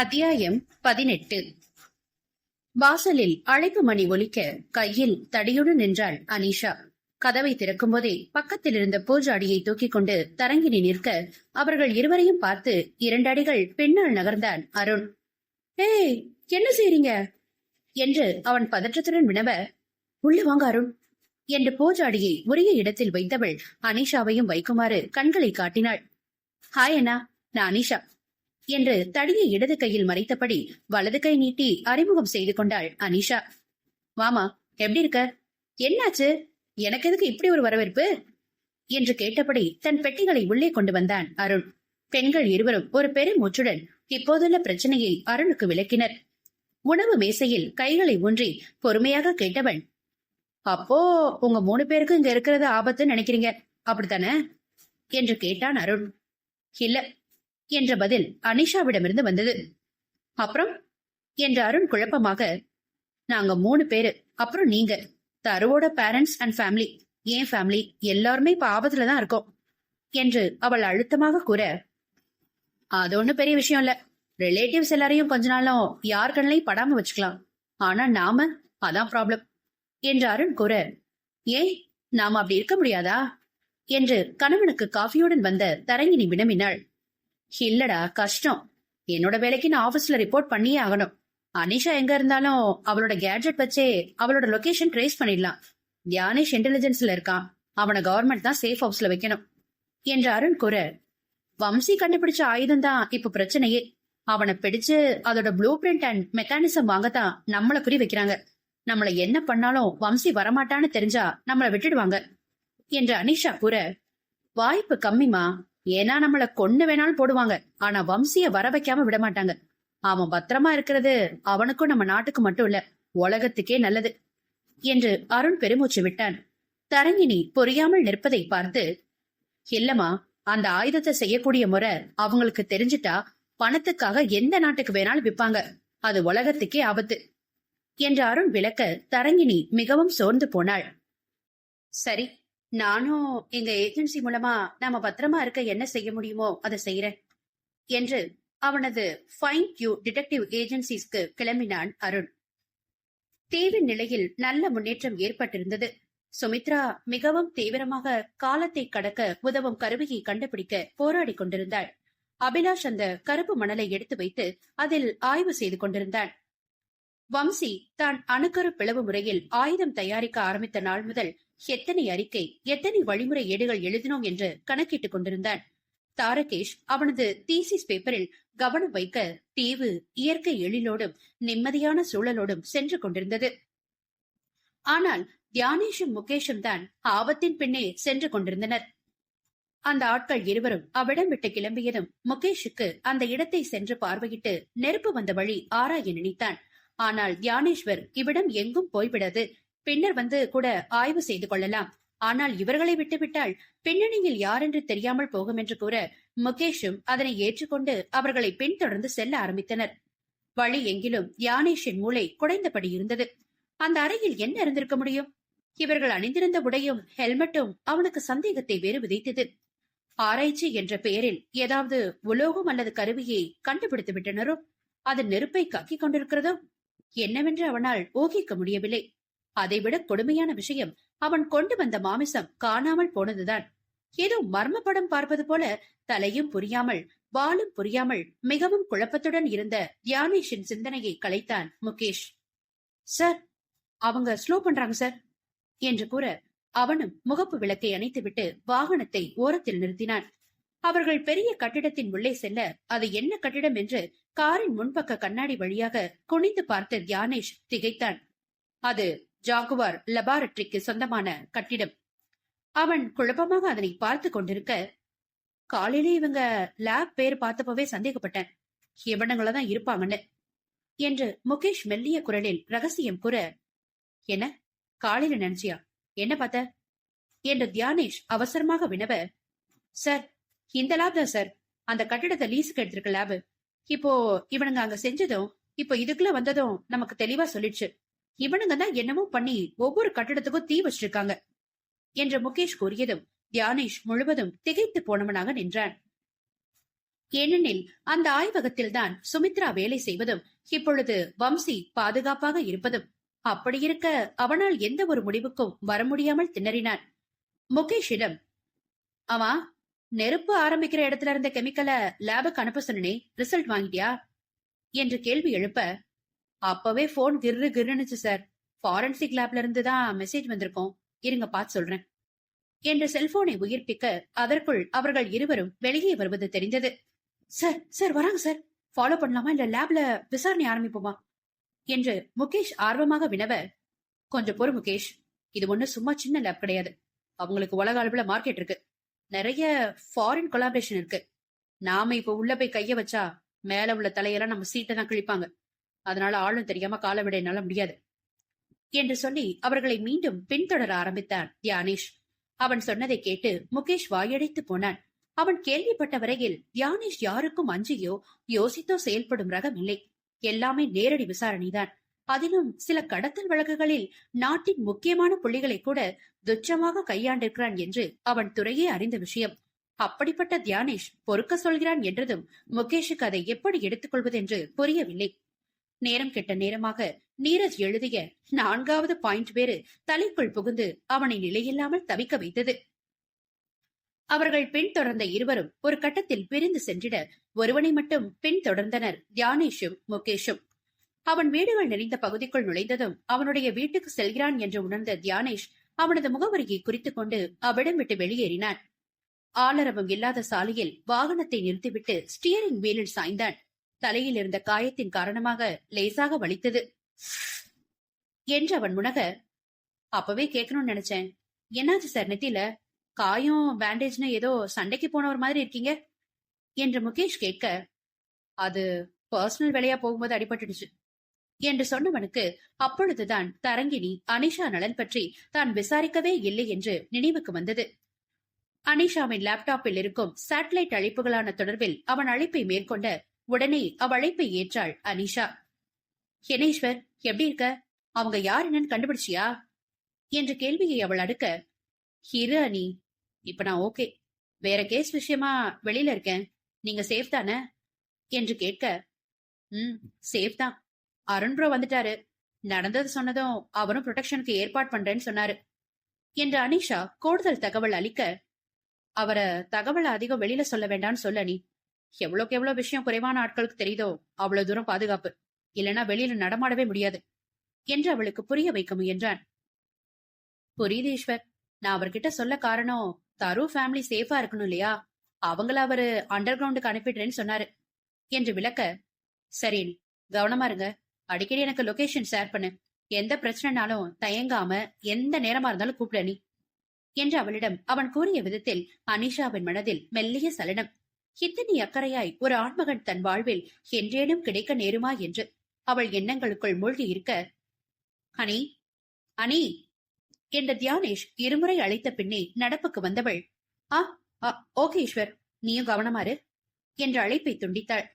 அத்தியாயம் பதினெட்டு. வாசலில் அழைப்பு மணி ஒலிக்க கையில் தடியுடன் நின்றாள் அனிஷா. கதவை திறக்கும் போதே பக்கத்தில் இருந்த பூஜாடியை தூக்கிக் கொண்டு தரங்கினி நிற்க அவர்கள் இருவரையும் பார்த்து இரண்டு அடிகள் பின்னால் நகர்ந்தான் அருண். ஏய் என்ன செய்றீங்க? என்று அவன் பதற்றத்துடன் வினவ உள்ள வாங்க அருண். என்று பூஜாடியை உரிய இடத்தில் வைத்தவள் அனிஷாவையும் வைக்குமாறு கண்களை காட்டினாள். ஹாய் அண்ணா நான் அனிஷா. என்று தடியை இடது கையில் மறைத்தபடி வலது கை நீட்டி அறிமுகம் செய்து கொண்டாள் அனிஷா. மாமா எப்படி இருக்க? என்னாச்சு? எனக்கு எதுக்கு இப்படி ஒரு வரவேற்பு? என்று கேட்டபடி தன் பெட்டிகளை உள்ளே கொண்டு வந்தான் அருண். பெண்கள் இருவரும் ஒரு பெருமூச்சுடன் இப்போதுள்ள பிரச்சனையை அருணுக்கு விளக்கினர். உணவு மேசையில் கைகளை ஊன்றி பொறுமையாக கேட்டவன் அப்போ உங்க மூணு பேருக்கு இங்க இருக்கிறது ஆபத்துன்னு நினைக்கிறீங்க அப்படித்தானே? என்று கேட்டான் அருண். இல்ல என்ற பதில் அனிஷாவிடமிருந்து வந்தது. அப்புறம்? என்ற அருண் குழப்பமாக நாங்க மூணு பேரு அப்புறம் நீங்க. தருவோட பேரண்ட்ஸ் அண்ட் ஃபேமிலி என் ஃபேமிலி எல்லாருமே இப்ப ஆபத்துல தான் இருக்கோம். என்று அவள் அழுத்தமாக கூற அது ஒண்ணும் பெரிய விஷயம் இல்ல. ரிலேட்டிவ்ஸ் எல்லாரையும் கொஞ்ச நாளும் யார் கண்ணையும் படாம வச்சுக்கலாம். ஆனா நாம அதான் ப்ராப்ளம் என்று அருண் கூற ஏன் நாம அப்படி இருக்க முடியாதா? என்று கணவனுக்கு காஃபியுடன் வந்த தரங்கினி வினவினாள். இல்லடா கஷ்டம். என்னோட வேலைக்கு நான் ஆபீஸ்ல ரிப்போர்ட் பண்ணியே ஆகணும். அனிஷா எங்க இருந்தாலும் அவளோட கேட்ஜெட் வச்சே அவளோட லொகேஷன் ட்ரேஸ் பண்ணிடலாம். தியானேஷ் இன்டெலிஜென்ஸ்ல இருக்கான். அவனை கவர்மெண்ட் தான் சேஃப் ஹவுஸ்ல வைக்கணும். என்று அருண் கூற வம்சி கண்டுபிடிச்ச ஆயுதம் தான் இப்ப பிரச்சனையே. அவனை பிடிச்சு அதோட ப்ளூ பிரிண்ட் அண்ட் மெக்கானிசம் வாங்கத்தான் நம்மள குறி வைக்கிறாங்க. நம்மள என்ன பண்ணாலும் வம்சி வரமாட்டான்னு தெரிஞ்சா நம்மள விட்டுடுவாங்க. என்று அனிஷா கூற வாய்ப்பு கம்மிமா ஏன்னா நம்மள கொன்னு வேணாலும் போடுவாங்க. ஆனா வம்சிய வர வைக்காம விட மாட்டாங்க. அவன் பத்திரமா இருக்கிறது அவனுக்கும் நம்ம நாட்டுக்கு மட்டும் இல்ல உலகத்துக்கே நல்லது என்று அருண் பெருமூச்சு விட்டான். தரங்கினி பொறியாமல் நிற்பதை பார்த்து இல்லம்மா அந்த ஆயுதத்தை செய்யக்கூடிய முறை அவங்களுக்கு தெரிஞ்சிட்டா பணத்துக்காக எந்த நாட்டுக்கு வேணாலும் விப்பாங்க. அது உலகத்துக்கே ஆபத்து என்று அருண் விளக்க தரங்கினி மிகவும் சோர்ந்து போனாள். சரி நானும் எங்க ஏஜென்சி மூலமா நாம பத்திரமா இருக்க என்ன செய்ய முடியுமோ அதை செய்யறேன் என்று அவனது ஃபைன் கியூ டிடெக்டிவ் ஏஜென்சிஸ்க்கு கிளம்பினான் அருண். தீவின் நிலையில் நல்ல முன்னேற்றம் ஏற்பட்டிருந்தது. சுமித்ரா மிகவும் தீவிரமாக காலத்தை கடக்க உதவும் கருவியை கண்டுபிடிக்க போராடி கொண்டிருந்தாள். அபிலாஷ் அந்த கருப்பு மணலை எடுத்து வைத்து அதில் ஆய்வு செய்து கொண்டிருந்தான். வம்சி தான் அணுக்கரு பிளவு முறையில் ஆயுதம் தயாரிக்க ஆரம்பித்த நாள் முதல் எத்தனை அறிக்கை எத்தனை வழிமுறை ஏடுகள் எழுதினோம் என்று கணக்கிட்டுக் கொண்டிருந்தான். தாரகேஷ் அவனது தீசிஸ் பேப்பரில் கவனம் வைக்க தீவு இயற்கை எழிலோடும் நிம்மதியான சூழலோடும் சென்று கொண்டிருந்தது. ஆனால் தியானேஷும் முகேஷும் தான் ஆபத்தின் பின்னே சென்று கொண்டிருந்தனர். அந்த ஆட்கள் இருவரும் அவ்விடம் விட்டு கிளம்பியதும் முகேஷுக்கு அந்த இடத்தை சென்று பார்வையிட்டு நெருப்பு வந்த வழி ஆராய நினைத்தான். ஆனால் தியானேஸ்வர் இவ்விடம் எங்கும் போய்விடாது. பின்னர் வந்து கூட ஆய்வு செய்து கொள்ளலாம். ஆனால் இவர்களை விட்டுவிட்டால் பின்னணியில் யாரென்று தெரியாமல் போகும் என்று கூற முகேஷும் அதனை ஏற்றுக்கொண்டு அவர்களை பின்தொடர்ந்து செல்ல ஆரம்பித்தனர். வழி எங்கிலும் யானேஷின் மூளை குடைந்தபடி இருந்தது. அந்த அறையில் என்ன இருந்திருக்க முடியும்? இவர்கள் அணிந்திருந்த உடையும் ஹெல்மெட்டும் அவனுக்கு சந்தேகத்தை வேறு விதைத்தது. ஆராய்ச்சி என்ற பெயரில் ஏதாவது உலோகம் அல்லது கருவியை கண்டுபிடித்து விட்டனரோ அது நெருப்பை கக்கிக் கொண்டிருக்கிறதோ? என்னவென்று அவனால் ஊகிக்க முடியவில்லை. அதைவிட கொடுமையான விஷயம். அவன் கொண்டு வந்த மாமிசம் காணாமல் போனதுதான். ஏதோ மர்ம படம் பார்ப்பது போல தலையும் புரியாமல் வாலும் புரியாமல் மிகவும் குழப்பத்துடன் இருந்த தியானேஷின் சிந்தனையை கலைத்தான் முகேஷ். சார் அவங்க ஸ்லோ பண்றாங்க சார் என்று கூற அவனும் முகப்பு விளக்கை அணைத்துவிட்டு வாகனத்தை ஓரத்தில் நிறுத்தினான். அவர்கள் பெரிய கட்டிடத்தின் உள்ளே செல்ல அது என்ன கட்டிடம் என்று காரின் முன்பக்க கண்ணாடி வழியாக குனிந்து பார்த்த தியானேஷ் திகைத்தான். அது ஜாகுவார் லெபார்டரிக்கு சொந்தமான கட்டிடம். அவன் குழப்பமாக அதனை பார்த்து கொண்டிருக்க காலையில இவங்க லேப் பேர் பார்த்தப்பவே சந்தேகப்பட்டேன். இவனங்களதான் இருப்பாங்கன்னு. என்று முகேஷ் மெல்லிய குரலில் ரகசியம் கூற என்ன? காலையில நினைச்சியா? என்ன பார்த்த? என்று தியானேஷ் அவசரமாக வினவ சார் இந்த லேப் தான் சார். அந்த கட்டிடத்தை லீஸுக்கு எடுத்திருக்க லேபு இப்போ இவனுங்க அங்க செஞ்சதும் இப்போ இதுக்குள்ள வந்ததும் நமக்கு தெளிவா சொல்லிடுச்சு. இவனுங்க தான் என்னமோ பண்ணி ஒவ்வொரு கட்டடத்துக்கும் தீ வச்சிருக்காங்க என்று முகேஷ் கூறியதும் தியானேஷ் முழுவதும் திகைத்து போனவனாக நின்றான். ஏனெனில் அந்த ஆய்வகத்தில் தான் சுமித்ரா வேலை செய்வதும் இப்பொழுது வம்சி பாதுகாப்பாக இருப்பதும் அப்படி இருக்க அவனால் எந்த ஒரு முடிவுக்கும் வர முடியாமல் திணறினான். முகேஷிடம் அவா நெருப்பு ஆரம்பிக்கிற இடத்துல இருந்த கெமிக்கலை லேபுக்கு அனுப்ப சொன்னனே ரிசல்ட் வாங்கிட்டியா? என்று கேள்வி எழுப்ப அப்பவே போன் கிர்ரு கிர்னுச்சு சார் ஃபாரன்சிக் லேப்ல இருந்து தான் மெசேஜ் வந்திருக்கோம். இருங்க பார்த்து சொல்றேன். என்று செல்போனை உயிர்ப்பிக்க அதற்குள் அவர்கள் இருவரும் வெளியே வருவது தெரிந்தது. சார் சார் வராங்க சார் ஃபாலோ பண்ணலாமா? இல்ல லேப்ல விசாரணை ஆரம்பிப்போமா? என்று முகேஷ் ஆர்வமாக வினவ கொஞ்சம் பொறு முகேஷ். இது ஒண்ணு சும்மா சின்ன லேப் கிடையாது. அவங்களுக்கு உலக அளவுல மார்க்கெட் இருக்கு. நிறைய ஃபாரின் கொலாபரேஷன் இருக்கு. நாம இப்ப உள்ள போய் கைய வச்சா மேல உள்ள தலையெல்லாம் நம்ம சீட்டை தான் கிழிப்பாங்க. அதனால ஆளும் தெரியாம கால விட என்னால முடியாது. என்று சொல்லி அவர்களை மீண்டும் பின்தொடர ஆரம்பித்தான் தியானேஷ். அவன் சொன்னதை கேட்டு முகேஷ் வாயடைத்து போனான். அவன் கேள்விப்பட்ட வரையில் தியானேஷ் யாருக்கும் அஞ்சியோ யோசித்தோ செயல்படும் ரகம் இல்லை. எல்லாமே நேரடி விசாரணைதான். அதிலும் சில கடத்தல் வழக்குகளில் நாட்டின் முக்கியமான புள்ளிகளை கூட துச்சமாக கையாண்டிருக்கிறான் என்று அவன் துறையே அறிந்த விஷயம். அப்படிப்பட்ட தியானேஷ் பொறுக்க சொல்கிறான் என்றதும் முகேஷுக்கு அதை எப்படி எடுத்துக்கொள்வது என்று புரியவில்லை. நேரம் கெட்ட நேரமாக நீரஜ் எழுதிய நான்காவது பாயிண்ட் வேறு தலைக்குள் புகுந்து அவனை நிலையில்லாமல் தவிக்க வைத்தது. அவர்கள் பின் தொடர்ந்த இருவரும் ஒரு கட்டத்தில் பிரிந்து சென்றிட ஒருவனை மட்டும் பின் தொடர்ந்தனர் தியானேஷும் முகேஷும். அவன் வீடுகள் நிறைந்த பகுதிக்குள் நுழைந்ததும் அவனுடைய வீட்டுக்கு செல்கிறான் என்று உணர்ந்த தியானேஷ் அவனது முகவரியை குறித்துக் கொண்டு அவ்விடம் விட்டு வெளியேறினான். ஆளரவம் இல்லாத சாலையில் வாகனத்தை நிறுத்திவிட்டு ஸ்டியரிங் வீலில் சாய்ந்தான். தலையில் இருந்த காயத்தின் காரணமாக லேசாக வலித்தது. என்று அவன் முனக அப்பவே கேட்கணும்னு நினைச்சேன். என்னாச்சு சார் நெத்தியில? காயம் பேண்டேஜ்னு ஏதோ சண்டைக்கு போனவர் மாதிரி இருக்கீங்க? என்று முகேஷ் கேட்க அது பர்சனல் வேலையா போகும்போது அடிபட்டுடுச்சு. என்று சொன்னவனுக்கு அப்பொழுதுதான் தரங்கினி அனிஷா நலன் பற்றி தான் விசாரிக்கவே இல்லை என்று நினைவுக்கு வந்தது. அனிஷாவின் லேப்டாப்பில் இருக்கும் சேட்டலைட் அழைப்புகளான தொடர்பில் அவன் அழைப்பை மேற்கொண்ட உடனே அவ்வழைப்பை ஏற்றாள் அனிஷா. ஹெனேஸ்வர் எப்படி இருக்க? அவங்க யார் என்னன்னு கண்டுபிடிச்சியா? என்ற கேள்வியை அவள் அடுக்க இரு அனி இப்ப நான் ஓகே. வேற கேஸ் விஷயமா வெளியில இருக்கேன். நீங்க சேஃப் தானே? என்று கேட்க ம் சேஃப் தான். அருண் ப்ரோ வந்துட்டாரு. நடந்தது சொன்னதும் அவரும் ப்ரொடெக்ஷனுக்கு ஏற்பாடு பண்றேன்னு சொன்னாரு. என்று அனிஷா கூடுதல் தகவல் அளிக்க அவரை தகவல் அதிகம் வெளியில சொல்ல வேண்டாம்னு சொல்ல நீ எவ்வளவுக்கு எவ்வளவு விஷயம் குறைவான ஆட்களுக்கு தெரியுதோ அவ்வளவு தூரம் பாதுகாப்பு. இல்லைன்னா வெளியில நடமாடவே முடியாது என்று அவளுக்கு புரிய வைக்க முயன்றான். புரியுது ஈஸ்வர். நான் அவர்கிட்ட சொல்ல காரணம் தரு ஃபேமிலி சேஃபா இருக்கணும் இல்லையா? அவங்கள அவரு அண்டர் கிரவுண்டுக்கு அனுப்பிடுறேன்னு சொன்னாரு என்று விளக்க சரி கவனமா இருங்க. அடிக்கடி எனக்கு லொகேஷன் ஷேர் பண்ணு. எந்த பிரச்சனைனாலும் தயங்காம எந்த நேரமா இருந்தாலும் கூப்பிட நீ என்று அவளிடம் அவன் கூறிய விதத்தில் அனிஷாவின் மனதில் மெல்லிய சலனம் இத்தனை அக்கறையாய் ஒரு ஆண்மகன் தன் வாழ்வில் என்றேனும் கிடைக்க நேருமா என்று அவள் எண்ணங்களுக்குள் மூழ்கி இருக்க அனி அனி! என்ற தியானேஷ் இருமுறை அழைத்த பின்னே நடப்புக்கு வந்தவள் ஆ ஆ, ஓகே ஈஸ்வர் நீயும் கவனமாறு என்ற அழைப்பை துண்டித்தாள்.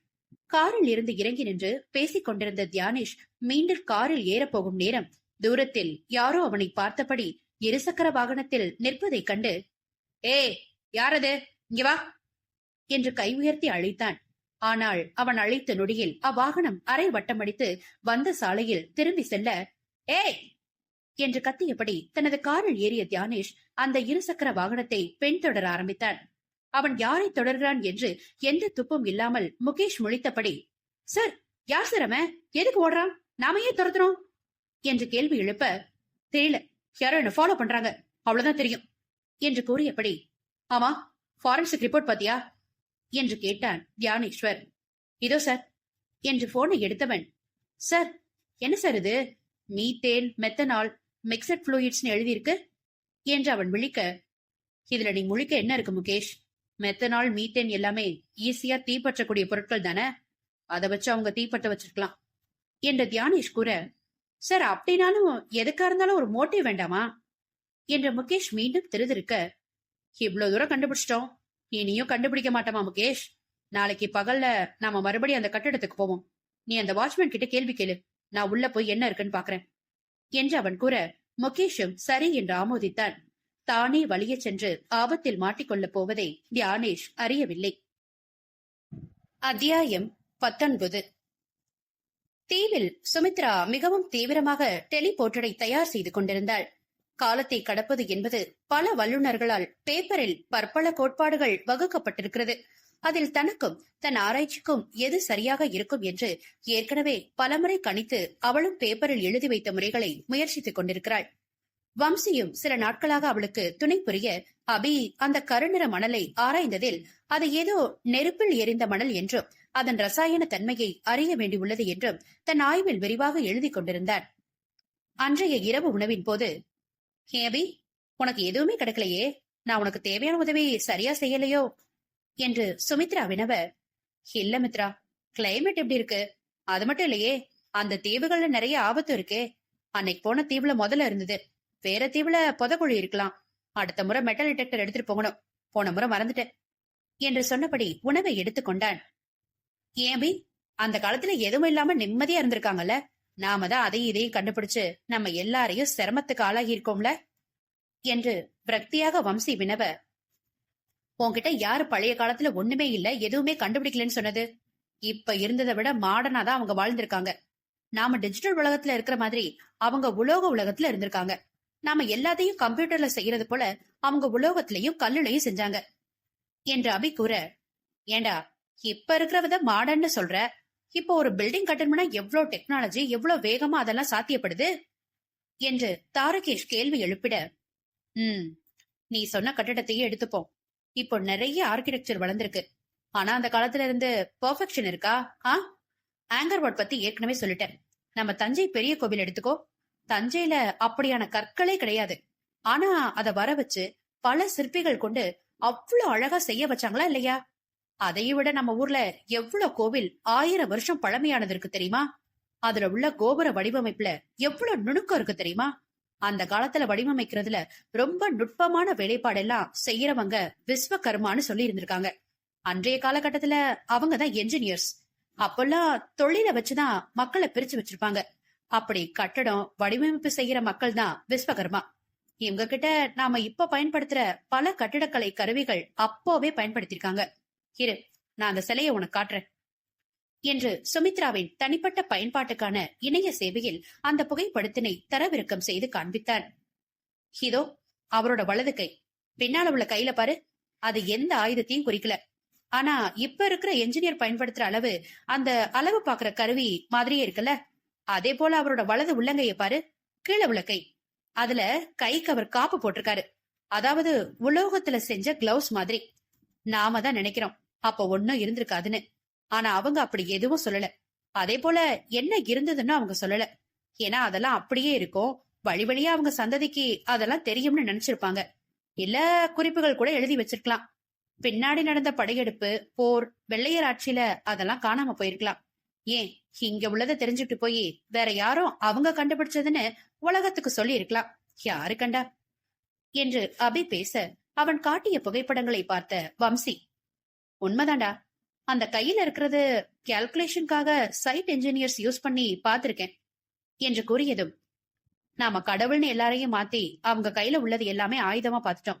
காரில் இருந்து இறங்கி நின்று பேசிக் கொண்டிருந்த தியானேஷ் மீண்டும் காரில் ஏறப்போகும் நேரம் தூரத்தில் யாரோ அவனை பார்த்தபடி இருசக்கர வாகனத்தில் நிற்பதைக் கண்டு ஏ யாரது இங்க வா! என்று கை உயர்த்தி அழைத்தான். ஆனால் அவன் அழைத்த நொடியில் அவ்வாகனம் அரை வட்டமடித்து வந்த சாலையில் திரும்பி செல்ல ஏய்! என்று கத்தியபடி தனது காரில் ஏறிய தியானேஷ் அந்த இருசக்கர வாகனத்தை பெண் தொடர ஆரம்பித்தான். அவன் யாரை தொடர்கிறான் என்று எந்த துப்பும் இல்லாமல் முகேஷ் முழித்தபடி சார் யார் சார் அவன்? எதுக்கு ஓடுறான்? நாம ஏன் துரத்துறோம்? என்று கேள்வி எழுப்ப தெரியல. யாரோ என்ன ஃபாலோ பண்றாங்க. அவ்வளவுதான் தெரியும். என்று கூறியபடி ஆமா ஃபாரன்சிக் ரிப்போர்ட் பாத்தியா? என்று கேட்டான் தியானேஸ்வர். இதோ சார் என்று போனை எடுத்தவன். சார் என்ன சார் இது? மீத்தேன் மெத்தனால் மிக்சட் ஃப்ளூயிட்ஸ்னு எழுதியிருக்கு என்று அவன் விழிக்க. இதுல நீ முழிக்க என்ன இருக்கு முகேஷ்? மெத்தனால் மீத்தேன் எல்லாமே ஈஸியா தீப்பற்றக்கூடிய பொருட்கள் தானே? அதை வச்சு அவங்க தீப்பற்ற வச்சிருக்கலாம் என்று தியானேஷ் கூற. சார் அப்படின்னாலும் எதுக்கா இருந்தாலும் ஒரு மோட்டிவ் வேண்டாமா? என்று முகேஷ் மீண்டும் திருதிருக்க. இவ்வளவு தூரம் கண்டுபிடிச்சிட்டோம். இனியும் கண்டுபிடிக்க மாட்டோமா முகேஷ்? நாளைக்கு பகல்ல நாம மறுபடியும் அந்த கட்டடத்துக்கு போவோம். நீ அந்த வாட்ச்மேன் கிட்ட கேள்வி கேளு. நான் உள்ள போய் என்ன இருக்குன்னு பாக்குறேன். என்று அவன் கூற முகேஷும் சரி என்று ஆமோதித்தான். தானே வழிய சென்று ஆபத்தில் மாட்டிக்கொள்ளப் போவதை தியானேஷ் அறியவில்லை. அத்தியாயம் பத்தொன்பது. தீவில் சுமித்ரா மிகவும் தீவிரமாக டெலிபோர்ட்டரை தயார் செய்து கொண்டிருந்தாள். காலத்தை கடப்பது என்பது பல வல்லுநர்களால் பேப்பரில் பற்பல கோட்பாடுகள் வகுக்கப்பட்டிருக்கிறது. அதில் தனக்கும் தன் ஆராய்ச்சிக்கும் எது சரியாக இருக்கும் என்று ஏற்கனவே பலமுறை கணித்து அவளும் பேப்பரில் எழுதி வைத்த முறைகளை முயற்சித்துக் கொண்டிருக்கிறாள். வம்சியும் சில நாட்களாக அவளுக்கு துணை புரிய அபி அந்த கருநிற மணலை ஆராய்ந்ததில் அது ஏதோ நெருப்பில் எரிந்த மணல் என்றும் அதன் ரசாயன தன்மையை அறிய வேண்டியுள்ளது என்றும் தன் ஆய்வில் விரிவாக எழுதி கொண்டிருந்தார். அன்றைய இரவு உணவின் போது "ஏ அபி உனக்கு எதுவுமே கிடைக்கலையே? நான் உனக்கு தேவையான உதவி சரியா செய்யலையோ? என்று சுமித்ரா வினவ இல்ல மித்ரா கிளைமேட் எப்படி இருக்கு? அது மட்டும் இல்லையே அந்த தீவுகள்ல நிறைய ஆபத்து இருக்கே. அன்னைக்கு போன தீவுல முதல்ல இருந்தது. வேற தீவுல புதக்குழி இருக்கலாம். அடுத்த முறை மெட்டல் டிடெக்டர் எடுத்துட்டு போகணும். போன முறை மறந்துட்டேன். என்று சொன்னபடி உணவை எடுத்துக்கொண்டான். ஏன் அந்த காலத்துல எதுவும் இல்லாம நிம்மதியா இருந்திருக்காங்கல்ல? நாம தான் அதையும் இதையும் கண்டுபிடிச்சு நம்ம எல்லாரையும் சிரமத்துக்கு ஆளாகி இருக்கோம்ல என்று விரக்தியாக வம்சி வினவ உன்கிட்ட யாரு பழைய காலத்துல ஒண்ணுமே இல்ல எதுவுமே கண்டுபிடிக்கலன்னு சொன்னது? இப்ப இருந்ததை விட மாடர்னா தான் அவங்க வாழ்ந்திருக்காங்க. நாம டிஜிட்டல் உலகத்துல இருக்கிற மாதிரி அவங்க உலோக உலகத்துல இருந்திருக்காங்க. நாம எல்லாத்தையும் கம்ப்யூட்டர்ல செய்யறது போல அவங்க உலோகத்திலையும் கல்லுலையும் செஞ்சாங்க. என்று அபி கூற ஏண்டா இப்ப இருக்கிறவத மாடர்ன்னு சொல்ற? இப்போ ஒரு பில்டிங் கட்டணும்னா எவ்வளவு டெக்னாலஜி எவ்வளவு வேகமா அதெல்லாம் சாத்தியப்படுது? என்று தாரகேஷ் கேள்வி எழுப்பிட ம் நீ சொன்ன கட்டடத்தையே எடுத்துப்போம் இப்போ நிறைய ஆர்கிடெக்சர் வளர்ந்திருக்கு. ஆனா அந்த காலத்துல இருந்து பெர்ஃபெக்ஷன் இருக்கா? ஆ? ஆங்கர் ஆங்கர்வாட் பத்தி ஏற்கனவே சொல்லிட்டேன். நம்ம தஞ்சை பெரிய கோவில் எடுத்துக்கோ. தஞ்சையில அப்படியான கற்களே கிடையாது. ஆனா அத வர வச்சு பல சிற்பிகள் கொண்டு அவ்வளவு அழகா செய்ய வச்சாங்களா இல்லையா? அதையும் விட நம்ம ஊர்ல எவ்வளவு கோவில் ஆயிரம் வருஷம் பழமையானது இருக்கு தெரியுமா? அதுல உள்ள கோபுர வடிவமைப்புல எவ்வளவு நுணுக்கம் இருக்கு தெரியுமா? அந்த காலத்துல வடிவமைக்கிறதுல ரொம்ப நுட்பமான வேலைப்பாடெல்லாம் செய்யறவங்க விஸ்வகர்மான்னு சொல்லி இருந்திருக்காங்க அன்றைய காலகட்டத்துல அவங்கதான் என்ஜினியர்ஸ் அப்பெல்லாம் தொழில வச்சுதான் மக்களை பிரிச்சு வச்சிருப்பாங்க. அப்படி கட்டடம் வடிவமைப்பு செய்யற மக்கள் தான் விஸ்வகர்மா. இவங்க கிட்ட நாம இப்ப பயன்படுத்துற பல கட்டிடக்கலை கருவிகள் அப்போவே பயன்படுத்திருக்காங்க இரு நான் அந்த சிலையை உனக்கு காட்டுறேன். என்று சுமித்ராவின் தனிப்பட்ட பயன்பாட்டுக்கான இணைய சேவையில் அந்த புகைப்படத்தினை தரவிறக்கம் செய்து காண்பித்தான் இதோ அவரோட வலது கை. பின்னால உள்ள கையில பாரு அது எந்த ஆயுதத்தையும் குறிக்கல. ஆனா இப்ப இருக்கிற என்ஜினியர் பயன்படுத்துற அளவு அந்த அளவு பாக்குற கருவி மாதிரியே இருக்குல்ல? அதே போல அவரோட வலது உள்ளங்கைய பாரு கீழே உள்ள கை. அதுல கைக்கு அவர் காப்பு போட்டிருக்காரு. அதாவது உலோகத்துல செஞ்ச கிளவுஸ் மாதிரி. நாம தான் நினைக்கிறோம். அப்ப ஒன்னும் இருந்திருக்காதுன்னு. ஆனா அவங்க அப்படி எதுவும் சொல்லல. அதே போல என்ன இருந்ததுன்னு அவங்க சொல்லல. ஏன்னா அதெல்லாம் அப்படியே இருக்கும். வழி வழியா அவங்க சந்ததிக்கு அதெல்லாம் தெரியும்னு நினைச்சிருப்பாங்க. இல்ல குறிப்புகள் கூட எழுதி வச்சிருக்கலாம். பின்னாடி நடந்த படையெடுப்பு போர் வெள்ளையர் ஆட்சியில அதெல்லாம் காணாம போயிருக்கலாம். ஏன்? இங்க உள்ளதை தெரிஞ்சுட்டு போய் வேற யாரும் அவங்க கண்டுபிடிச்சதுன்னு உலகத்துக்கு சொல்லி இருக்கலாம் யாரு கண்டா? என்று அபி பேச அவன் காட்டிய புகைப்படங்களை பார்த்த வம்சி உண்மைதான்டா. அந்த கையில இருக்கிறது கால்குலேஷனுக்காக சைட் என்ஜினியர்ஸ் யூஸ் பண்ணி பார்த்திருக்கேன் என்று கூறியதும் நாம கடவுள்னு எல்லாரையும் மாத்தி அவங்க கையில உள்ளது எல்லாமே ஆயுதமா பார்த்துட்டோம்.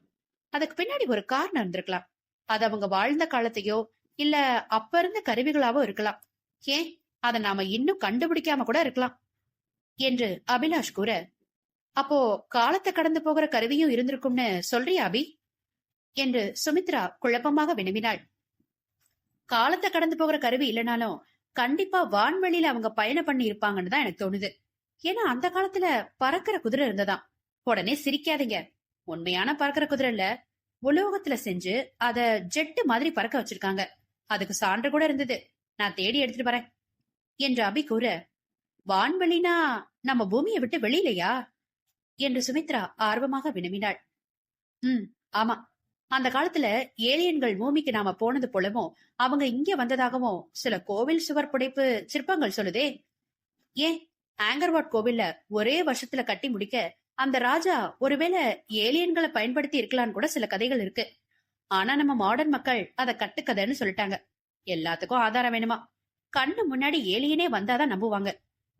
அதுக்கு பின்னாடி ஒரு காரணம் இருந்திருக்கலாம் அது அவங்க வாழ்ந்த காலத்தையோ இல்ல அப்ப இருந்த கருவிகளாவோ இருக்கலாம். ஏன்? அதை நாம இன்னும் கண்டுபிடிக்காம கூட இருக்கலாம் என்று அபிலாஷ் கூற அப்போ காலத்தை கடந்து போகிற கருவியும் இருந்திருக்கும்னு சொல்றியா அபி? என்று சுமித்ரா குழப்பமாக வினவினாள். காலத்தை கடந்து போகிற கருவி இல்லைனாலும் கண்டிப்பா வான்வெளியில அவங்க பயணம் பண்ணி இருப்பாங்கன்னு தான் எனக்கு தோணுது. ஏன்னா அந்த காலத்துல பறக்கிற குதிரை இருந்ததாம். உடனே சிரிக்காதீங்க. உண்மையான பறக்கிற குதிரை இல்ல. உலோகத்துல செஞ்சு அத ஜெட்டு மாதிரி பறக்க வச்சிருக்காங்க. அதுக்கு சான்று கூட இருந்தது. நான் தேடி எடுத்துட்டு வரேன். என்று அபி கூற வான்வெளினா நம்ம பூமியை விட்டு வெளியிலையா? என்று சுமித்ரா ஆர்வமாக வினவினாள். ம் ஆமா. அந்த காலத்துல ஏலியன்கள் பூமிக்கு நாம போனது போலவும் அவங்க இங்க வந்ததாகவும் சில கோவில் சுவர் புடைப்பு சிற்பங்கள் சொல்லுதே. ஏன்? ஆங்கர்வாட் கோவில்ல ஒரே வருஷத்துல கட்டி முடிக்க அந்த ராஜா ஒருவேளை ஏலியன்களை பயன்படுத்தி இருக்கலாம்னு கூட சில கதைகள் இருக்கு. ஆனா நம்ம மாடர்ன் மக்கள் அத கட்டுக்கதைன்னு சொல்லிட்டாங்க. எல்லாத்துக்கும் ஆதாரம் வேணுமா? கண்ணு முன்னாடி ஏலியனே வந்தாதான் நம்புவாங்க.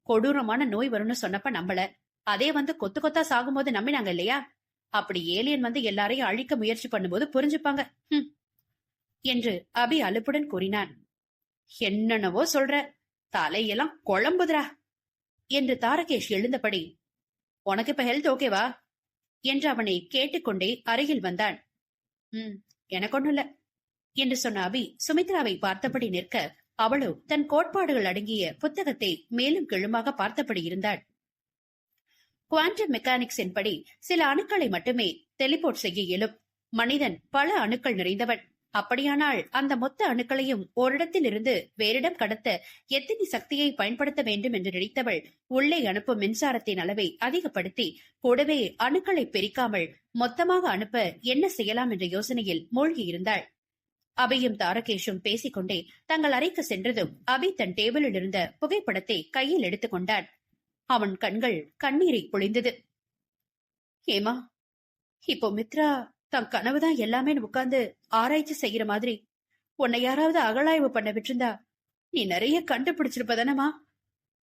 கொடூரமான நோய் வரும்னு சொன்னப்ப நம்பல. அதே வந்து கொத்து கொத்தா சாகும்போது நம்பினாங்க இல்லையா? அப்படி ஏலியன் வந்து எல்லாரையும் அழிக்க முயற்சி பண்ணும்போது புரிஞ்சுப்பாங்க. ஹம். என்று அபி அலுப்புடன் கூறினான். என்னென்னவோ சொல்ற. தலையெல்லாம் குழம்புதுரா என்று தாரகேஷ் எழுந்தபடி உனக்கு இப்ப ஹெல்த் ஓகேவா என்று அவனை கேட்டுக்கொண்டே அருகில் வந்தான். ம் எனக்கு ஒண்ணும் இல்ல என்று சொன்ன அபி சுமித்ராவை பார்த்தபடி நிற்க அவளோ தன் கோட்பாடுகள் அடங்கிய புத்தகத்தை மேலும் கீழுமாக பார்த்தபடி இருந்தாள். குவாண்டம் மெக்கானிக்ஸின் படி சில அணுக்களை மட்டுமே டெலிபோர்ட் செய்ய இயலும். மனிதன் பல அணுக்கள் நிறைந்தவன். அப்படியானால் அந்த மொத்த அணுக்களையும் ஓரிடத்தில் இருந்து வேறிடம் கடத்த எத்தனை சக்தியை பயன்படுத்த வேண்டும் என்று நினைத்தவள் உள்ளே அனுப்பும் மின்சாரத்தின் அளவை அதிகப்படுத்தி கூடவே அணுக்களை பிரிக்காமல் மொத்தமாக அனுப்ப என்ன செய்யலாம் என்ற யோசனையில் மூழ்கியிருந்தாள் அபியும் தாரகேஷும் பேசிக்கொண்டே தங்கள் அறைக்கு சென்றதும் அபி தன் டேபிளில் இருந்த புகைப்படத்தை கையில் எடுத்துக் கொண்டான் அவன் கண்கள் கண்ணீரை பொழிந்தது ஏமா இப்போ மித்ரா தன் கனவுதான் எல்லாமே உட்கார்ந்து ஆராய்ச்சி செய்யற மாதிரி. உன்னை யாராவது அகழாய்வு பண்ண விட்டிருந்தா நீ நிறைய கண்டுபிடிச்சிருப்பதானமா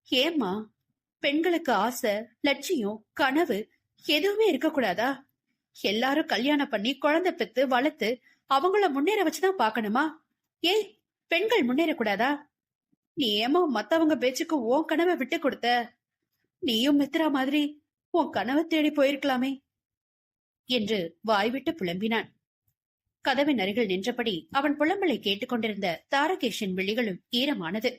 ஏம்மா பெண்களுக்கு ஆசை லட்சியம் கனவு எதுவுமே இருக்கக்கூடாதா? எல்லாரும் கல்யாணம் பண்ணி குழந்தை பெத்து வளர்த்து அவங்கள முன்னேற வச்சுதான் பாக்கணுமா ஏய் பெண்கள் முன்னேறக்கூடாதா? நீ ஏமா மத்தவங்க பேச்சுக்கு உன் கனவை விட்டு கொடுத்த? நீயும் மித்ரா மாதிரி உன் கனவை தேடி போயிருக்கலாமே என்று வாய்விட்டு புலம்பினான். கதவின் அருகில் நின்றபடி அவன் புலம்பலை கேட்டுக்கொண்டிருந்த தாரகேஷின் விழிகளும் ஈரமானது.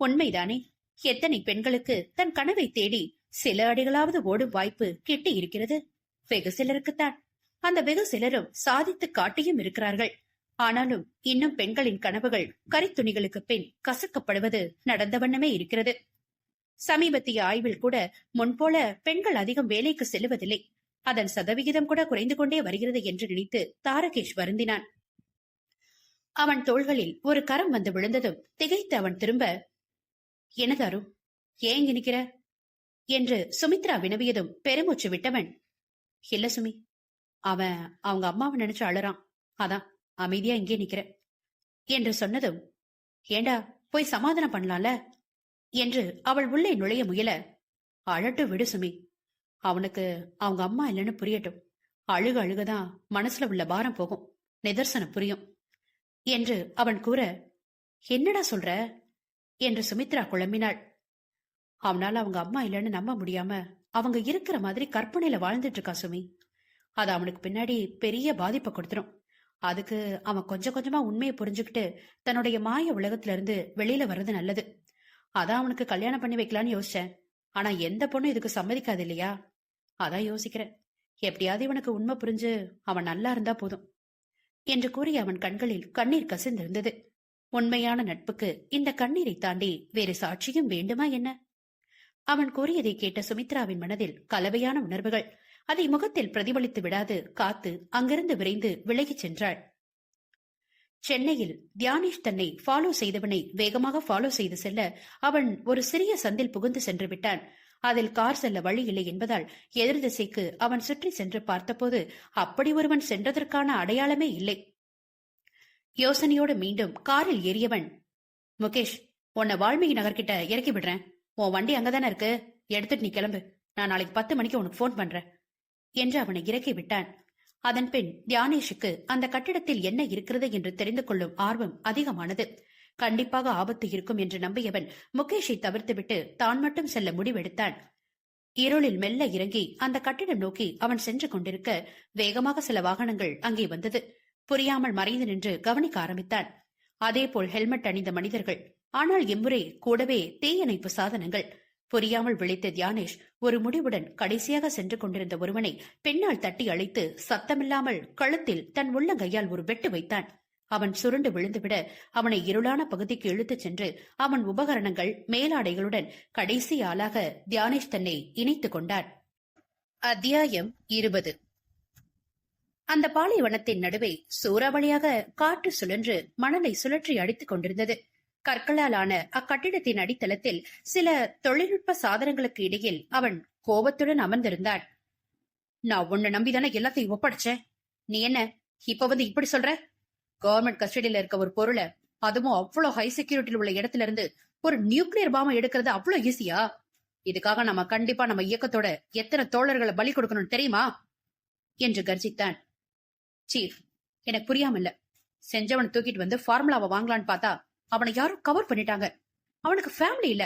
உண்மைதானே எத்தனை பெண்களுக்கு தன் கனவை தேடி சில அடிகளாவது ஓடும் வாய்ப்பு கிட்டி இருக்கிறது? வெகு சிலருக்குத்தான். அந்த வெகு சிலரும் சாதித்து காட்டியும் இருக்கிறார்கள். ஆனாலும் இன்னும் பெண்களின் கனவுகள் கரித்துணிகளுக்கு பின் கசக்கப்படுவது நடந்த வண்ணமே இருக்கிறது. சமீபத்திய ஆய்வில் கூட முன்போல பெண்கள் அதிகம் வேலைக்கு செல்லுவதில்லை. அதன் சதவிகிதம் கூட குறைந்து கொண்டே வருகிறது என்று நினைத்து தாரகேஷ் வருந்தினான். அவன் தோள்களில் ஒரு கரம் வந்து விழுந்ததும் திகைத்து அவன் திரும்ப என்ன தாரு ஏன் இங்க நிக்கிற? என்று சுமித்ரா வினவியதும் பெருமூச்சு விட்டவன் இல்ல சுமி அவன் அவங்க அம்மாவை நினைச்சு அழறான். அதான் அமைதியா இங்கே நிக்கிற. என்று சொன்னதும் ஏண்டா போய் சமாதானம் பண்ணலாம்ல? என்று அவள் உள்ளே நுழைய முயல. அழட்டு விடு சுமி. அவனுக்கு அவங்க அம்மா இல்லைன்னு புரியட்டும். அழுக அழுகதான் மனசுல உள்ள பாரம் போகும். நிதர்சனம் புரியும். என்று அவன் கூற என்னடா சொல்ற? என்று சுமித்ரா குழம்பினாள். அவனால அவங்க அம்மா இல்லைன்னு நம்ப முடியாம அவங்க இருக்கிற மாதிரி கற்பனையில வாழ்ந்துட்டு இருக்கா சுமி. அது அவனுக்கு பின்னாடி பெரிய பாதிப்பை கொடுத்துரும். அதுக்கு அவன் கொஞ்சம் கொஞ்சமா உண்மையை புரிஞ்சுக்கிட்டு தன்னுடைய மாய உலகத்துல இருந்து வெளியில வர்றது நல்லது. அதான் அவனுக்கு கல்யாணம் பண்ணி வைக்கலான்னு யோசிச்சேன். ஆனா எந்த பொண்ணும் இதுக்கு சம்மதிக்காது இல்லையா? அதான் யோசிக்கிறேன். எப்படியாவது இவனுக்கு உண்மை புரிஞ்சு அவன் நல்லா இருந்தா போதும். என்று கூறி அவன் கண்களில் கண்ணீர் கசிந்திருந்தது. உண்மையான நட்புக்கு இந்த கண்ணீரை தாண்டி வேறு சாட்சியும் வேண்டுமா என்ன? அவன் கூறியதை கேட்ட சுமித்ராவின் மனதில் கலவையான உணர்வுகள். அதை முகத்தில் பிரதிபலித்து விடாது காத்து அங்கிருந்து விரைந்து விலகிச் சென்றாள். சென்னையில் தியானேஷ் தன்னை ஃபாலோ செய்தவனை வேகமாக ஃபாலோ செய்து செல்ல அவன் ஒரு சிறிய சந்தில் புகுந்து சென்று விட்டான். அதில் கார் செல்ல வழி இல்லை என்பதால் எதிர் திசைக்கு அவன் சுற்றி சென்று பார்த்தபோது அப்படி ஒருவன் சென்றதற்கான அடையாளமே இல்லை. யோசனையோடு மீண்டும் காரில் ஏறியவன் முகேஷ் உன்னை வால்மீகி நகர்கிட்ட இறக்கி விடுறேன். உன் வண்டி அங்கதானே இருக்கு. எடுத்துட்டு நீ கிளம்பு. நான் நாளைக்கு பத்து மணிக்கு உனக்கு ஃபோன் பண்றேன். என்று அவனை இறக்கி விட்டான். அதன்பின் தியானேஷுக்கு அந்த கட்டிடத்தில் என்ன இருக்கிறது என்று தெரிந்து கொள்ளும் ஆர்வம் அதிகமானது. கண்டிப்பாக ஆபத்து இருக்கும் என்று நம்பியவன் முகேஷை தவிர்த்துவிட்டு தான் மட்டும் செல்ல முடிவெடுத்தான். இருளில் மெல்ல இறங்கி அந்த கட்டிடம் நோக்கி அவன் சென்று கொண்டிருக்க வேகமாக சில வாகனங்கள் அங்கே வந்தது. புரியாமல் மறைந்து நின்று கவனிக்க ஆரம்பித்தான். அதேபோல் ஹெல்மெட் அணிந்த மனிதர்கள். ஆனால் இம்முறை கூடவே தீயணைப்பு சாதனங்கள். புரியாமல் விழித்த தியானேஷ் ஒரு முடிவுடன் கடைசியாக சென்று கொண்டிருந்த ஒருவனை பெண்ணால் தட்டி அழைத்து சத்தமில்லாமல் கழுத்தில் தன் உள்ளங்கையால் ஒரு வெட்டு வைத்தான். அவன் சுருண்டு விழுந்துவிட அவனை இருளான பகுதிக்கு இழுத்துச் சென்று அவன் உபகரணங்கள் மேலாடைகளுடன் கடைசி ஆளாக தியானேஷ் தன்னை இணைத்துக் கொண்டான். அத்தியாயம் இருபது. அந்த பாலைவனத்தின் நடுவே சூறாவளியாக காற்று சுழன்று மணலை சுழற்றி அடித்துக் கொண்டிருந்தது. கற்களாலான அக்கட்டிடத்தின் அடித்தளத்தில் சில தொழில்நுட்ப சாதனங்களுக்கு இடையில் அவன் கோபத்துடன் அமர்ந்திருந்தான் நான் உன்னை நம்பிதானே எல்லாத்தையும் ஒப்படைச்சேன்? நீ என்ன இப்ப வந்து இப்படி சொல்ற? கவர்மெண்ட் கஸ்டடியில இருக்க ஒரு பொருளை அதுவும் அவ்வளவு ஹை செக்யூரிட்டியில் உள்ள இடத்துல இருந்து ஒரு நியூக்ளியர் பாம்பை எடுக்கிறது அவ்வளவு ஈஸியா இதுக்காக நம்ம கண்டிப்பா நம்ம இயக்கத்தோட எத்தனை தோழர்களை பலி கொடுக்கணும் தெரியுமா? என்று கர்ஜித்தான். சீஃப் எனக்கு புரியாம இல்ல தூக்கிட்டு வந்து ஃபார்முலாவை வாங்கலான்னு பார்த்தா அவனை யாரும் கவர் பண்ணிட்டாங்க. அவனுக்கு ஃபேமிலி இல்ல.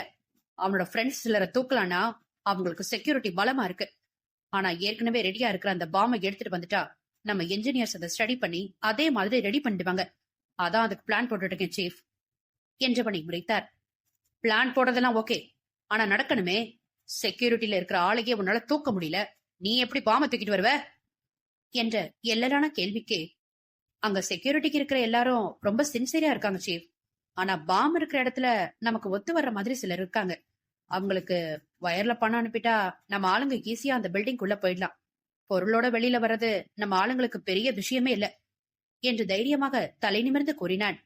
அவனோட ஃப்ரெண்ட்ஸ் சிலரை தூக்கலான்னா அவங்களுக்கு செக்யூரிட்டி பலமா இருக்கு. ஆனா ஏற்கனவே ரெடியா இருக்கிற அந்த பாம்பை எடுத்துட்டு வந்துட்டா நம்ம என்ஜினியர்ஸ் அதை ஸ்டடி பண்ணி அதே மாதிரி ரெடி பண்ணிடுவாங்க. அதான் அதுக்கு பிளான் போட்டுட்டு இருக்கேன் சீஃப் என்றவனை முறைத்தார் பிளான் போடுறதெல்லாம் ஓகே ஆனா நடக்கணுமே. செக்யூரிட்டில இருக்கிற ஆளையே உன்னால தூக்க முடியல. நீ எப்படி பாம்பை தூக்கிட்டு வருவ? என்ற எல்லரான கேள்விக்கு அங்க செக்யூரிட்டிக்கு இருக்கிற எல்லாரும் ரொம்ப சின்சியரா இருக்காங்க சீஃப் ஆனா பாம் இருக்கிற இடத்துல நமக்கு ஒத்து வர்ற மாதிரி சிலர் இருக்காங்க. அவங்களுக்கு வயர்ல பணம் அனுப்பிட்டா நம்ம ஆளுங்க ஈஸியா அந்த பில்டிங்குள்ள போயிடலாம். பொருளோட வெளியில வர்றது நம்ம ஆளுங்களுக்கு பெரிய விஷயமே இல்ல என்று தைரியமாக தலை நிமிர்ந்து கூறினான்.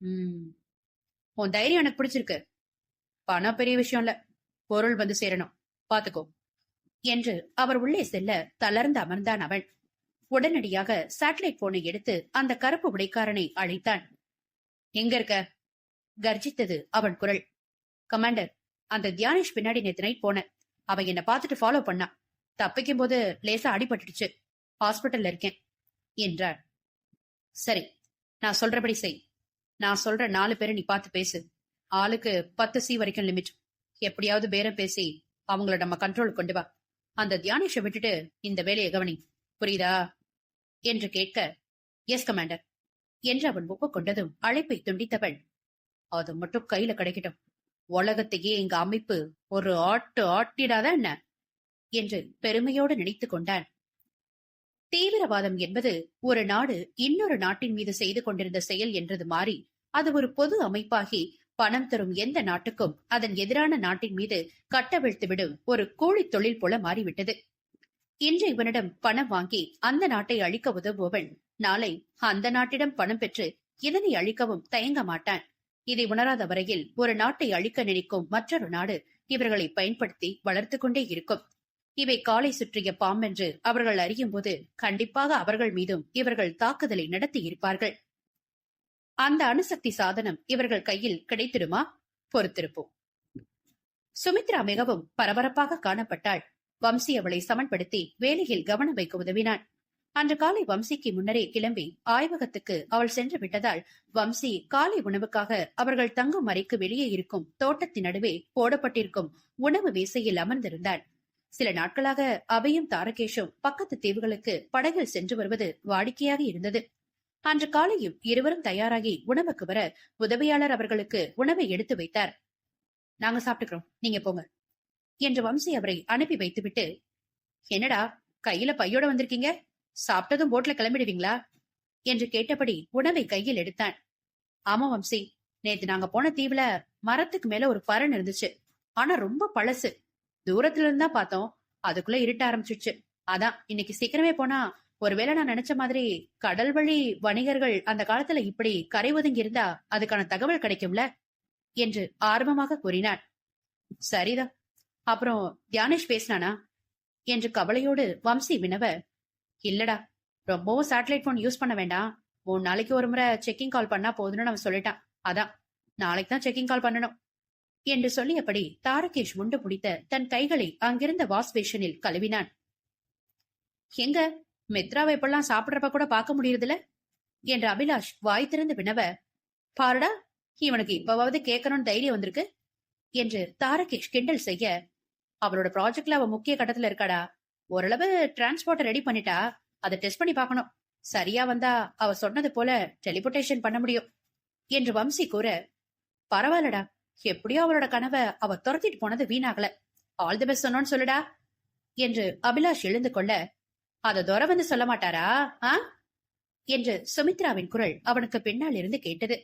உம் உன் தைரியம் எனக்கு பிடிச்சிருக்கு. பணம் பெரிய விஷயம் இல்ல பொருள் வந்து சேரணும். பாத்துக்கோ என்று அவர் உள்ளே செல்ல தளர்ந்து அமர்ந்தான் அவன். உடனடியாக சேட்டலைட் போனை எடுத்து அந்த கருப்பு உடைக்காரனை அழைத்தான். எங்க இருக்க? கர்ஜித்தது அவன் குரல். கமாண்டர் அந்த தியானேஷ் பின்னாடி நேத்து நைட் போனேன். அவன் என்ன பார்த்துட்டு ஃபாலோ பண்ணா தப்பிக்கும் போது லேசா அடிபட்டுடுச்சு. ஹாஸ்பிட்டல்ல இருக்கேன் என்றார். சரி நான் சொல்றபடி செய். நான் சொல்ற நாலு பேரை நீ பார்த்து பேசு. ஆளுக்கு பத்து சி வரைக்கும் லிமிட். எப்படியாவது பேரம் பேசி அவங்கள நம்ம கண்ட்ரோல் கொண்டு வா. அந்த தியானேஷை விட்டுட்டு இந்த வேலையை கவனி. புரியுதா? என்று கேட்க எஸ் கமாண்டர் என்று அவன் ஒப்புக்கொண்டதும் அழைப்பை துண்டித்தவள். அது மட்டும் கையில கிடைக்கட்டும். உலகத்தையே எங்க அமைப்பு. ஒரு ஆட்டு ஆட்டிடாத என்ன? என்று பெருமையோடு நினைத்துக் கொண்டான். தீவிரவாதம் என்பது ஒரு நாடு இன்னொரு நாட்டின் மீது செய்து கொண்டிருந்த செயல் என்றது மாறி அது ஒரு பொது அமைப்பாகி பணம் தரும் எந்த நாட்டுக்கும் அதன் எதிரான நாட்டின் மீது கட்டவிழ்த்துவிடும் ஒரு கூலித் தொழில் போல மாறிவிட்டது. இன்று இவனிடம் பணம் வாங்கி அந்த நாட்டை அழிக்க உதவுபவன் நாளை அந்த நாட்டிடம் பணம் பெற்று இதனை அழிக்கவும் தயங்க மாட்டான். இதை உணராத வரையில் ஒரு நாட்டை அழிக்க நினைக்கும் மற்றொரு நாடு இவர்களை பயன்படுத்தி வளர்த்து கொண்டே இருக்கும். இவை காலை சுற்றிய பாம்பென்று அவர்கள் அறியும் போது கண்டிப்பாக அவர்கள் மீதும் இவர்கள் தாக்குதலை நடத்தி இருப்பார்கள். அந்த அணுசக்தி சாதனம் இவர்கள் கையில் கிடைத்திடுமா? பொறுத்திருப்போம். சுமித்ரா மிகவும் பரபரப்பாக காணப்பட்டாள். வம்சி அவளை சமன்படுத்தி வேலையில் கவனம் வைக்க உதவினான். அன்று காலை வம்சிக்கு முன்னரே கிளம்பி ஆய்வகத்துக்கு அவள் சென்று விட்டதால் வம்சி காலை உணவுக்காக அவர்கள் தங்கும் அறைக்கு வெளியே இருக்கும் தோட்டத்தின் நடுவே போடப்பட்டிருக்கும் உணவு வேசையில் அமர்ந்திருந்தாள். சில நாட்களாக அவையும் தாரகேஷும் பக்கத்து தீவுகளுக்கு படகில் சென்று வருவது வாடிக்கையாக இருந்தது. அன்று காலையும் இருவரும் தயாராகி உணவுக்கு வர உதவியாளர் அவர்களுக்கு உணவை எடுத்து வைத்தார். நாங்க சாப்பிட்டுக்கிறோம். நீங்க போங்க. என்று வம்சி அவரை அனுப்பி வைத்துவிட்டு என்னடா கையில பையோட வந்திருக்கீங்க? சாப்பிட்டதும் போட்ல கிளம்பிடுவீங்களா? என்று கேட்டபடி உணவை கையில் எடுத்தான். ஆமா வம்சி நேத்து நாங்க போன தீவுல மரத்துக்கு மேல ஒரு பரன் இருந்துச்சு. ஆனா ரொம்ப பழசு. தூரத்துல இருந்தா பார்த்தோம். அதுக்குள்ள இருட்ட ஆரம்பிச்சிச்சு. அதான் இன்னைக்கு சீக்கிரமே போனா ஒருவேளை நான் நினைச்ச மாதிரி கடல் வழி வணிகர்கள் அந்த காலத்துல இப்படி கரை ஒதுங்கி இருந்தா அதுக்கான தகவல் கிடைக்கும்ல? என்று ஆர்வமாக கூறினான். சரிதான். அப்புறம் தியானேஷ் பேசினானா? என்று கவலையோடு வம்சி வினவ இல்லடா ரொம்பவும் சேட்டலைட் போன் யூஸ் பண்ண வேண்டாம். மூணு நாளைக்கு ஒரு முறை செக்கிங் கால் பண்ணா போதும்னு அவன் சொல்லிட்டான். அதான் நாளைக்கு தான் செக்கிங் கால் பண்ணணும். என்று சொல்லியபடி தாரகேஷ் உண்டு பிடித்த தன் கைகளை அங்கிருந்த வாஷ் பேஷனில் கழுவினான். எங்க மித்ராவை எப்பெல்லாம் சாப்பிடுறப்ப கூட பார்க்க முடியறதில்ல? என்று அபிலாஷ் வாய் திறந்து வினவ பாருடா இவனுக்கு இப்பவாவது கேட்கணும்னு தைரியம் வந்திருக்கு? என்று தாரகேஷ் கிண்டல் செய்ய அவளோட ப்ராஜெக்ட்ல அவ முக்கிய கட்டத்துல இருக்காடா? ஓரளவு டிரான்ஸ்போர்ட்டை ரெடி பண்ணிட்டா அதை டெஸ்ட் பண்ணி பார்க்கணும். சரியா வந்தா அவ சொன்னது போல டெலிபோர்டேஷன் பண்ண முடியும் என்று வம்சி கூற பரவாயில்லடா எப்படியோ அவளோட கனவை அவ துரத்திட்டு போனது வீணாகல. ஆல் தி பெஸ்ட் சொன்னோன்னு சொல்லுடா என்று அபிலாஷ் எழுந்து கொள்ள அத துர வந்து சொல்ல மாட்டாரா ஆ? என்று சுமித்ராவின் குரல் அவனுக்கு பின்னால் இருந்து கேட்டது.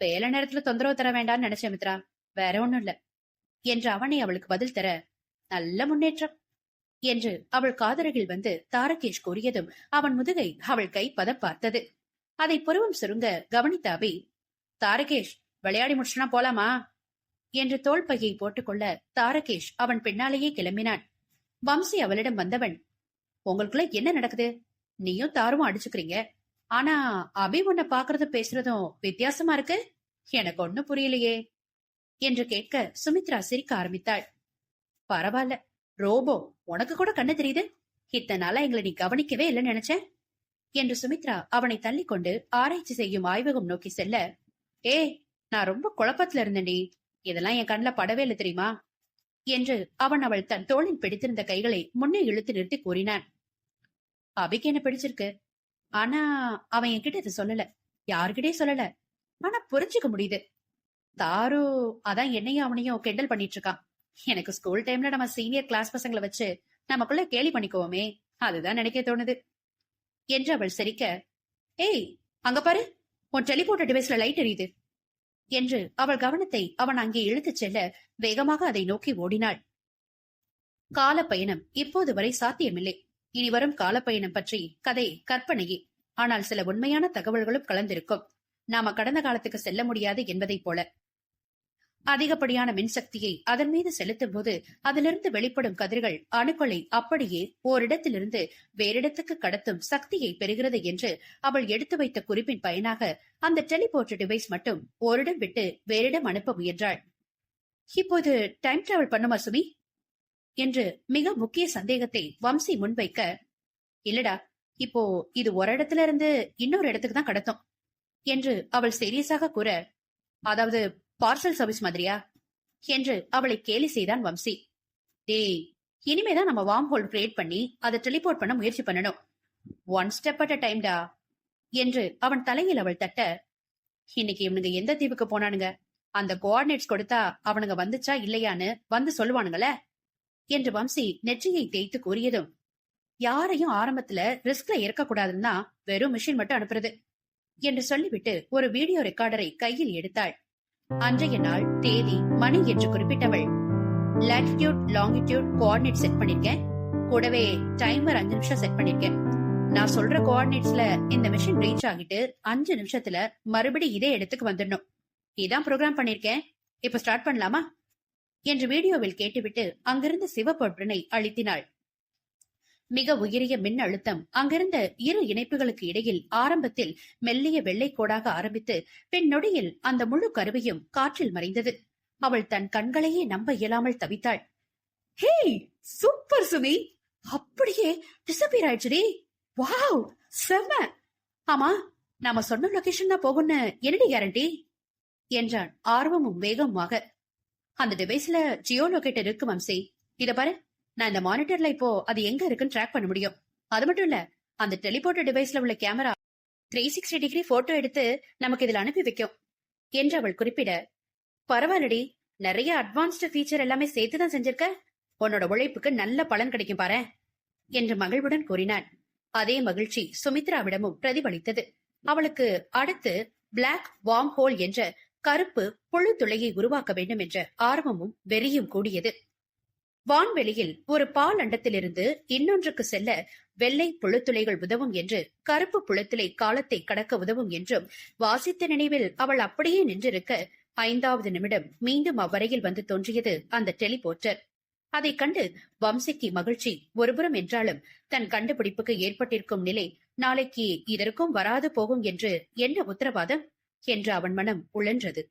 வேலை நேரத்துல தொந்தரவு தர வேண்டாம்னு நினைச்சேன் மித்ரா வேற ஒண்ணும் இல்ல என்று அவனை அவளுக்கு பதில் தர நல்ல முன்னேற்றம். என்று அவள் காதருகில் வந்து தாரகேஷ் கூறியதும் அவன் முதுகை அவள் கை பதம் பார்த்தது. அதை புருவம் சுருங்க கவனித்த அபி தாரகேஷ் விளையாடி முடிச்சுனா போலாமா? என்று தோள் பையை போட்டுக்கொள்ள தாரகேஷ் அவன் பின்னாலேயே கிளம்பினான். வம்சி அவளிடம் வந்தவன் உங்களுக்குள்ள என்ன நடக்குது? நீயும் தாரும் அடிச்சுக்கிறீங்க. ஆனா அபி உன்னை பாக்குறதும் பேசுறதும் வித்தியாசமா இருக்கு? எனக்கு ஒன்னும் புரியலையே. என்று கேட்க சுமித்ரா சிரிக்க ஆரம்பித்தாள். பரவாயில்ல ரோபோ உனக்கு கூட கண்ணு தெரியுது? இத்தனை நாளா எங்களை நீ கவனிக்கவே இல்லைன்னு நினைச்சேன் என்று சுமித்ரா அவனை தள்ளிக்கொண்டு ஆராய்ச்சி செய்யும் ஆய்வகம் நோக்கி செல்ல. ஏ நான் ரொம்ப குழப்பத்துல இருந்தேன்டி. இதெல்லாம் என் கண்ணுல படவே இல்லை தெரியுமா? என்று அவன் அவள் தன் தோளில் பிடித்திருந்த கைகளை முன்னே இழுத்து நிறுத்தி கூறினான். அபிக்கு என்ன பிடிச்சிருக்கு? ஆனா அவன் என்கிட்ட இதை சொல்லல. யாருக்கிட்டே சொல்லல. ஆனா புரிஞ்சுக்க முடியுது. தாரு அதான் என்னையும் அவனையும் கிண்டல் பண்ணிட்டு இருக்கான். எனக்கு ஸ்கூல் டைம்ல நம்ம சீனியர் கிளாஸ் பசங்களை வச்சு நமக்குள்ள கேலி பண்ணிக்குவோமே அதுதான் நினைக்க தோணுது. என்று அவள் சிரிக்க ஏய் அங்க பாரு உன் டெலிபோர்ட் டிவைஸ்ல லைட் எரியுது. என்று அவள் கவனத்தை அவன் அங்கே இழுத்துச் செல்ல வேகமாக அதை நோக்கி ஓடினாள். கால பயணம் இப்போது வரை சாத்தியமில்லை. இனி வரும் காலப்பயணம் பற்றி கதை கற்பனையே. ஆனால் சில உண்மையான தகவல்களும் கலந்திருக்கும். நாம கடந்த காலத்துக்கு செல்ல முடியாது என்பதைப் போல. அதிகப்படியான மின்சக்தியை அதன் மீது செலுத்தும் போது அதிலிருந்து வெளிப்படும் கதிர்கள் அணுக்களை அப்படியே ஓரிடத்திலிருந்து வேறிடத்துக்கு கடத்தும் சக்தியை பெறுகிறது என்று அவள் எடுத்து வைத்த குறிப்பின் பயனாக அந்த டெலிபோர்ட் டிவைஸ் மட்டும் ஓரிடம் விட்டு வேறிடம் அனுப்ப முயன்றாள். இப்போது டைம் டிராவல் பண்ணுமா சுமி? என்று மிக முக்கிய சந்தேகத்தை வம்சி முன்வைக்க இல்லடா இப்போ இது ஒரு இடத்துல இருந்து இன்னொரு இடத்துக்கு தான் கடத்தும் என்று அவள் சீரியஸாக கூற அதாவது பார்சல் சர்வீஸ் மாதிரியா? என்று அவளை கேலி செய்தான் வம்சி. டேய் இனிமேதான் நம்ம வார்ம் ஹோல் கிரியேட் பண்ணி அதை டெலிபோர்ட் பண்ண முயற்சி பண்ணணும். ஒன் ஸ்டெப் அட் அ டைம்டா என்று அவன் தலையில் அவள் தட்ட. இன்னைக்கு இவனுங்க எந்த தீவுக்கு போனானுங்க? அந்த கோஆர்டினேட்ஸ் கொடுத்தா அவனுங்க வந்துச்சா இல்லையான்னு வந்து சொல்லுவானுங்களே என்று வம்சி நெற்றியை தேய்த்து கூறியதும். யாரையும் ஆரம்பத்துல ரிஸ்க்ல இறக்கக்கூடாதுன்னு வெறும் மிஷின் மட்டும் அனுப்புறது என்று சொல்லிவிட்டு ஒரு வீடியோ ரெக்கார்டரை கையில் எடுத்தாள். அன்றைய நாள் தேதி மணி என்று குறிப்பிட்டவள். லாட்டிடியூட் லாங்கிடியூட் கோஆர்டினேட் செட் பண்ணிருக்கேன். கூடவே டைமர் அஞ்சு நிமிஷம் செட் பண்ணிருக்கேன். நான் சொல்ற கோஆர்டினேட்ஸ்ல இந்த மிஷின் ரீச் ஆகிட்டு அஞ்சு நிமிஷத்துல மறுபடி இதே இடத்துக்கு வந்துடணும். இதான் ப்ரோக்ராம் பண்ணிருக்கேன். இப்ப ஸ்டார்ட் பண்ணலாமா? என்று வீடியோவில் கேட்டுவிட்டு அங்கிருந்த சிவப்பொற்றனை அழித்தினாள். மிக உயரிய மின் அழுத்தம் அங்கிருந்த இரு இணைப்புகளுக்கு இடையில் ஆரம்பத்தில் மெல்லிய வெள்ளை கோடாக ஆரம்பித்து பின் நொடியில் அந்த முழு கருவையும் காற்றில் மறைந்தது. அவள் தன் கண்களையே நம்ப இயலாமல் தவித்தாள். Hey super Sumi! அப்படியே டிசப்பியர் ஆயிடுச்சுடி வாவ் செம! ஆமா நாம சொன்ன லொகேஷன் தான் போகும்னு என்னடி கேரண்டி? என்றான் ஆர்வமும் வேகமாக அந்த டிவைஸ்ல ஜியோ லொகேட்டர் இருக்கு மம்சி இத பாரு. நான் இந்த மானிட்டர்ல இப்போ அது எங்க இருக்குன்னு ட்ராக் பண்ண முடியும். அது மட்டும் இல்ல அந்த டெலிபோர்ட் டிவைஸ்ல உள்ள camera three sixty degree photo எடுத்து நமக்கு இதுல அனுப்பி வைக்கும். என்று அவள் குறிப்பிட பரவாயில்லடி நிறைய அட்வான்ஸ்டு ஃபீச்சர் எல்லாமே சேர்த்து தான் செஞ்சிருக்க. உன்னோட உழைப்புக்கு நல்ல பலன் கிடைக்கும் பாரு. என்று மகிழ்வுடன் கூறினான். அதே மகிழ்ச்சி சுமித்ராவிடமும் பிரதிபலித்தது. அவளுக்கு அடுத்து பிளாக் வார்ம் ஹோல் என்ற கருப்பு புழு துளையை உருவாக்க வேண்டும் என்ற ஆர்வமும் வெறியும் கூடியது. வான்வெளியில் ஒரு பால் அண்டத்திலிருந்து இன்னொன்றுக்கு செல்ல வெள்ளை புழுத்துளைகள் உதவும் என்று கருப்பு புழுத்துளை காலத்தை கடக்க உதவும் என்றும் வாசித்த நினைவில் அவள் அப்படியே நின்றிருக்க ஐந்தாவது நிமிடம் மீண்டும் அவ்வரையில் வந்து தோன்றியது அந்த டெலிபோர்ட்டர். அதைக் கண்டு வம்சிக்கு மகிழ்ச்சி ஒருபுறம் என்றாலும் தன் கண்டுபிடிப்புக்கு ஏற்பட்டிருக்கும் நிலை நாளைக்கு இதற்கும் வராது போகும் என்று என்ன உத்தரவாதம்? என்று அவன் மனம் உழன்றது.